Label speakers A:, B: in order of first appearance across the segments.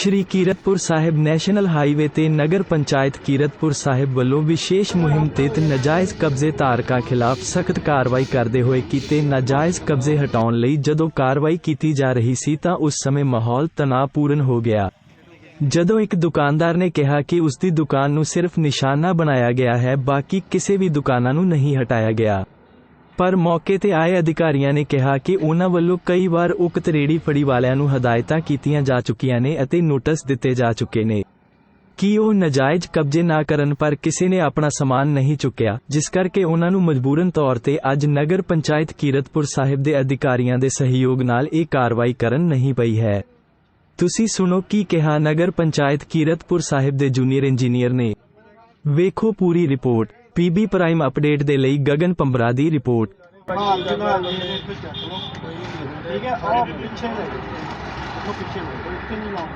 A: ਸ਼੍ਰੀ Kiratpur Sahib national highway ਤੇ ਨਗਰ ਪੰਚਾਇਤ ਕੀਰਤਪੁਰ ਸਾਹਿਬ ਵੱਲੋਂ ਵਿਸ਼ੇਸ਼ ਮੁਹਿੰਮ ਤਹਿਤ ਨਾਜਾਇਜ਼ ਕਬਜ਼ੇ ਧਾਰਕਾਂ ਖਿਲਾਫ ਸਖਤ ਕਾਰਵਾਈ ਕਰਦੇ ਹੋਏ ਕੀਤੇ ਨਾਜਾਇਜ਼ ਕਬਜ਼ੇ ਹਟਾਉਣ ਲਈ ਜਦੋਂ ਕਾਰਵਾਈ ਕੀਤੀ ਜਾ ਰਹੀ ਸੀ ਤਾਂ ਉਸ ਸਮੇਂ ਮਾਹੌਲ ਤਣਾਅਪੂਰਨ ਹੋ ਗਿਆ। ਜਦੋਂ ਇੱਕ ਦੁਕਾਨਦਾਰ ਨੇ ਕਿਹਾ ਕਿ ਉਸ ਦੀ ਦੁਕਾਨ ਨੂੰ ਸਿਰਫ ਨਿਸ਼ਾਨਾ ਬਣਾਇਆ ਗਿਆ ਹੈ, ਬਾਕੀ ਕਿਸੇ ਵੀ ਦੁਕਾਨਾਂ ਨੂੰ ਨਹੀਂ ਹਟਾਇਆ ਗਿਆ। ਪਰ ਮੌਕੇ ਤੇ ਆਏ ਅਧਿਕਾਰੀਆਂ ਨੇ ਕਿਹਾ ਕਿ ਉਹਨਾਂ ਵੱਲੋਂ ਕਈ ਵਾਰ ਉਕਤ ਰੇੜੀ ਫੜੀ ਵਾਲਿਆਂ ਨੂੰ ਹਦਾਇਤਾਂ ਕੀਤੀਆਂ ਜਾ ਚੁੱਕੀਆਂ ਨੇ ਅਤੇ ਨੋਟਿਸ ਦਿੱਤੇ ਜਾ ਚੁੱਕੇ ਨੇ। ਕਿ ਉਹ ਨਜਾਇਜ਼ ਕਬਜ਼ੇ ਨਾ ਕਰਨ ਪਰ ਕਿਸੇ ਨੇ ਆਪਣਾ ਸਮਾਨ ਨਹੀਂ ਚੁੱਕਿਆ, ਜਿਸ ਕਰਕੇ ਉਹਨਾਂ ਨੂੰ ਮਜਬੂਰਨ ਤੌਰ ਤੇ ਅੱਜ ਨਗਰ ਪੰਚਾਇਤ ਕੀਰਤਪੁਰ ਸਾਹਿਬ ਦੇ ਅਧਿਕਾਰੀਆਂ ਦੇ ਸਹਿਯੋਗ ਨਾਲ ਇਹ ਕਾਰਵਾਈ ਕਰਨ ਨਹੀਂ ਪਈ ਹੈ। ਤੁਸੀਂ ਸੁਣੋ ਕੀ ਕਿਹਾ ਨਗਰ ਪੰਚਾਇਤ ਕੀਰਤਪੁਰ ਸਾਹਿਬ ਦੇ ਜੂਨੀਅਰ ਇੰਜੀਨੀਅਰ ਨੇ। ਵੇਖੋ ਪੂਰੀ ਰਿਪੋਰਟ। ਪੀਬੀ ਪ੍ਰਾਈਮ ਅਪਡੇਟ ਦੇ ਲਈ ਗਗਨ ਪੰਬਰਾ ਦੀ ਰਿਪੋਰਟ।
B: ਨਾਲ ਦੇ ਨਾਲ ਇੱਥੇ ਚੱਕ ਲਓ ਠੀਕ ਹੈ? ਆਹ ਪਿੱਛੇ ਲੈ ਉਹ ਪਿੱਛੇ ਲੈ ਜਾਓ, ਇੱਥੇ ਨਹੀਂ ਲਾਓ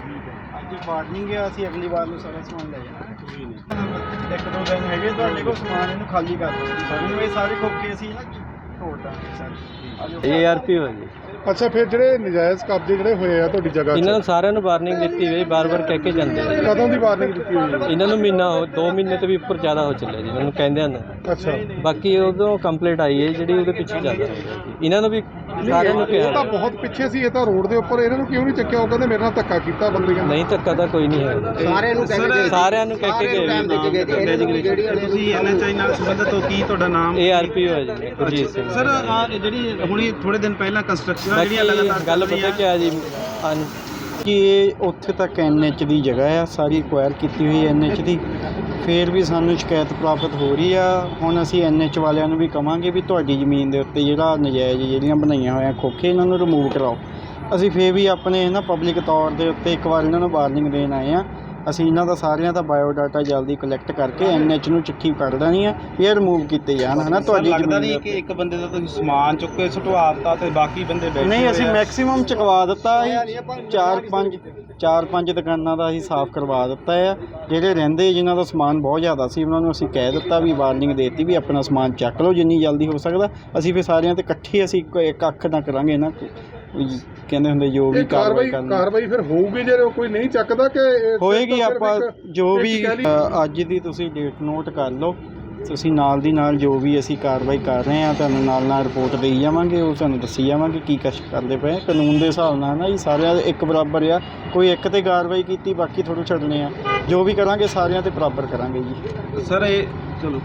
B: ਠੀਕ ਹੈ। ਅੱਜ ਵਾਰਨਿੰਗ ਹੈ ਅਸੀਂ ਅਗਲੀ ਵਾਰ ਨੂੰ ਸਾਰਾ ਸਮਾਨ ਲੈ ਜਾਣਾ। ਕੋਈ ਨਹੀਂ। ਇੱਕ ਦੋ ਦਿਨ ਹੈਗੇ ਤੁਹਾਡੇ ਕੋਲ ਸਮਾਨ ਇਹਨੂੰ ਖਾਲੀ ਕਰ ਦਿਓ। ਸਾਨੂੰ ਇਹ ਸਾਰੇ ਖੋਕੇ ਅਸੀਂ ਨਾ ਤੋੜ ਦਾਂਗੇ ਸਾਰੇ
C: ਏਆਰਪੀ ਹੋ ਜੀ।
D: ਅੱਛਾ ਫਿਰ ਜਿਹੜੇ ਨਜਾਇਜ਼ ਕਬਜ਼ੇ ਜਿਹੜੇ ਹੋਏ ਆ ਤੁਹਾਡੀ ਜਗ੍ਹਾ
C: ਇਹਨਾਂ ਨੂੰ ਸਾਰਿਆਂ ਨੂੰ ਵਾਰਨਿੰਗ ਦਿੱਤੀ ਹੋਈ ਬਾਰ-ਬਾਰ ਕਹਿ ਕੇ ਜਾਂਦੇ ਆ।
D: ਕਦੋਂ ਦੀ ਵਾਰਨਿੰਗ ਦਿੱਤੀ ਹੋਈ? ਹੈ
C: ਇਹਨਾਂ ਨੂੰ ਮਹੀਨਾ ਹੋ 2 ਮਹੀਨੇ ਤੋਂ ਵੀ ਉੱਪਰ ਜ਼ਿਆਦਾ ਹੋ ਚੱਲਿਆ ਜੀ ਇਹਨਾਂ ਨੂੰ ਕਹਿੰਦੇ ਹਨ
D: ਅੱਛਾ।
C: ਬਾਕੀ ਉਦੋਂ ਕੰਪਲੀਟ ਆਈ ਹੈ ਜਿਹੜੀ ਉਹਦੇ ਪਿੱਛੇ ਚੱਲ ਰਿਹਾ ਜੀ ਇਹਨਾਂ ਨੂੰ ਵੀ ਸਾਰਿਆਂ ਨੂੰ
D: ਇਹ ਤਾਂ
C: ਕਿਹਾ
D: ਬਹੁਤ ਪਿੱਛੇ ਸੀ ਇਹ ਤਾਂ ਰੋਡ ਦੇ ਉੱਪਰ ਇਹਨਾਂ ਨੂੰ ਕਿਉਂ ਨਹੀਂ ਚੱਕਿਆ? ਉਹ ਕਹਿੰਦੇ ਮੇਰੇ ਨਾਲ ਧੱਕਾ ਕੀਤਾ ਬੰਦੇ ਨੇ।
C: ਨਹੀਂ ਧੱਕਾ ਤਾਂ ਕੋਈ ਨਹੀਂ ਹੈ
B: ਸਾਰਿਆਂ ਨੂੰ
C: ਸਾਰਿਆਂ ਨੂੰ ਕਹਿ ਕੇ ਗਏ।
B: ਤੁਸੀਂ ਐਨਐਚਆਈ ਨਾਲ ਸੰਬੰਧਿਤ ਹੋ ਕੀ ਤੁਹਾਡਾ ਨਾਮ?
C: ਏਆਰਪੀ ਹੋ ਜੀ ਗੁਰਜੀਤ ਸਿੰਘ।
B: ਸਰ ਆ ਜਿਹੜੀ ਹੁਣੀ ਥੋੜੇ ਦਿਨ ਪਹਿਲਾਂ ਕੰਸਟਰਕਸ਼ਨ
C: ਬਾਕੀ ਗੱਲ ਪਤਾ ਕੀ ਆ ਜੀ? ਅਨ-
E: ਕਿ ਇਹ ਉੱਥੇ ਤੱਕ ਐਨਐਚ ਦੀ ਜਗ੍ਹਾ ਆ ਸਾਰੀ ਐਕਵਾਇਰ ਕੀਤੀ ਹੋਈ ਐਨਐਚ ਦੀ। ਫੇਰ ਵੀ ਸਾਨੂੰ ਸ਼ਿਕਾਇਤ ਪ੍ਰਾਪਤ ਹੋ ਰਹੀ ਆ। ਹੁਣ ਅਸੀਂ ਐਨਐਚ ਵਾਲਿਆਂ ਨੂੰ ਵੀ ਕਵਾਂਗੇ ਵੀ ਤੁਹਾਡੀ ਜ਼ਮੀਨ ਦੇ ਉੱਤੇ ਜਿਹੜਾ ਨਜਾਇਜ਼ ਜਿਹੜੀਆਂ ਬਣਾਈਆਂ ਹੋਈਆਂ ਖੋਖੇ ਇਹਨਾਂ ਨੂੰ ਰਿਮੂਵ ਕਰਾਓ। ਅਸੀਂ ਫੇਰ ਵੀ ਆਪਣੇ ਨਾ ਪਬਲਿਕ ਤੌਰ ਦੇ ਉੱਤੇ ਇੱਕ ਵਾਰ ਇਹਨਾਂ ਨੂੰ ਵਾਰਨਿੰਗ ਦੇਣ ਆਏ ਆ। ਅਸੀਂ ਇਹਨਾਂ ਦਾ ਸਾਰਿਆਂ ਦਾ ਬਾਇਓ ਡਾਟਾ ਜਲਦੀ ਕਲੈਕਟ ਕਰਕੇ ਐਨਐਚ ਨੂੰ ਚਿੱਠੀ ਕਰ ਦੇਣੀ ਆ ਵੀ ਇਹ ਰਿਮੂਵ ਕੀਤੇ ਜਾਣ ਹਨਾ? ਤੁਹਾਡੀ
B: ਲੱਗਦਾ
E: ਜ਼ਮੀਨ
B: ਨਹੀਂ
E: ਦੇ
B: ਕਿ ਇੱਕ ਬੰਦੇ ਦਾ ਤੁਸੀਂ ਸਮਾਨ ਚੁੱਕ ਕੇ ਸੁਟਵਾ ਦਿੱਤਾ ਤੇ ਬਾਕੀ ਬੰਦੇ ਬੈਠੇ
E: ਨਹੀਂ ਅਸੀਂ। ਮੈਕਸਿਮਮ ਚੁਕਵਾ ਦਿੱਤਾ ਹੈ ਚਾਰ ਪੰਜ ਚਾਰ ਪੰਜ ਦੁਕਾਨਾਂ ਦਾ ਅਸੀਂ ਸਾਫ਼ ਕਰਵਾ ਦਿੱਤਾ ਹੈ ਜਿਹੜੇ ਰਹਿੰਦੇ ਜਿਨ੍ਹਾਂ ਦਾ ਸਮਾਨ ਬਹੁਤ ਜ਼ਿਆਦਾ ਸੀ ਉਹਨਾਂ ਨੂੰ ਅਸੀਂ ਕਹਿ ਦਿੱਤਾ ਵੀ ਵਾਰਨਿੰਗ ਦੇਤੀ ਵੀ ਆਪਣਾ ਸਮਾਨ ਚੱਕ ਲਓ ਜਿੰਨੀ ਜਲਦੀ ਹੋ ਸਕਦਾ। ਅਸੀਂ ਫਿਰ ਸਾਰਿਆਂ ਤੇ ਇਕੱਠੇ ਅਸੀਂ ਇੱਕੋ- ਇੱਕ ਅੱਖ ਨਾ ਕਰਾਂਗੇ ਨਾ। ਕਹਿੰਦੇ ਹੁੰਦੇ ਜੋ ਵੀ
D: ਇਹ ਕਾਰਵਾਈ
E: ਕਾਰਵਾਈ ਕਰਨੀ।
D: ਕਾਰਵਾਈ ਫਿਰ ਹੋਊਗੀ ਜੇ ਕੋਈ ਨਹੀਂ ਚੱਕਦਾ ਕਿ ਇਹ-
E: ਹੋਏਗੀ
D: ਤਾਂ ਫਿਰ
E: ਆਪਾਂ
D: ਇੱਕ-
E: ਜੋ
D: ਇੱਕ
E: ਵੀ
D: ਕਹਿ ਲਈ-
E: ਅ, ਅੱਜ ਦੀ ਤੁਸੀਂ ਡੇਟ ਨੋਟ ਕਰ ਲਓ। ਤੁਸੀਂ ਨਾਲ ਦੀ ਨਾਲ ਜੋ ਵੀ ਅਸੀਂ ਕਾਰਵਾਈ ਕਰ ਰਹੇ ਹਾਂ ਤੁਹਾਨੂੰ ਨਾਲ ਨਾਲ ਰਿਪੋਰਟ ਦੇਈ ਜਾਵਾਂਗੇ ਉਹ ਤੁਹਾਨੂੰ ਦੱਸੀ ਜਾਵਾਂਗੇ ਕੀ ਕੁਛ ਕਰਦੇ ਪਏ ਕਾਨੂੰਨ ਦੇ ਹਿਸਾਬ ਨਾਲ ਨਾ ਜੀ ਸਾਰਿਆਂ ਦੇ ਇੱਕ ਬਰਾਬਰ ਆ। ਕੋਈ ਇੱਕ ਤੇ ਕਾਰਵਾਈ ਕੀਤੀ ਬਾਕੀ ਥੋੜ੍ਹਾ ਛੱਡਣੇ ਆ। ਜੋ ਵੀ ਕਰਾਂਗੇ ਸਾਰਿਆਂ ਤੇ ਬਰਾਬਰ ਕਰਾਂਗੇ ਜੀ।
B: ਸਰ ਇਹ ਚਲੋ।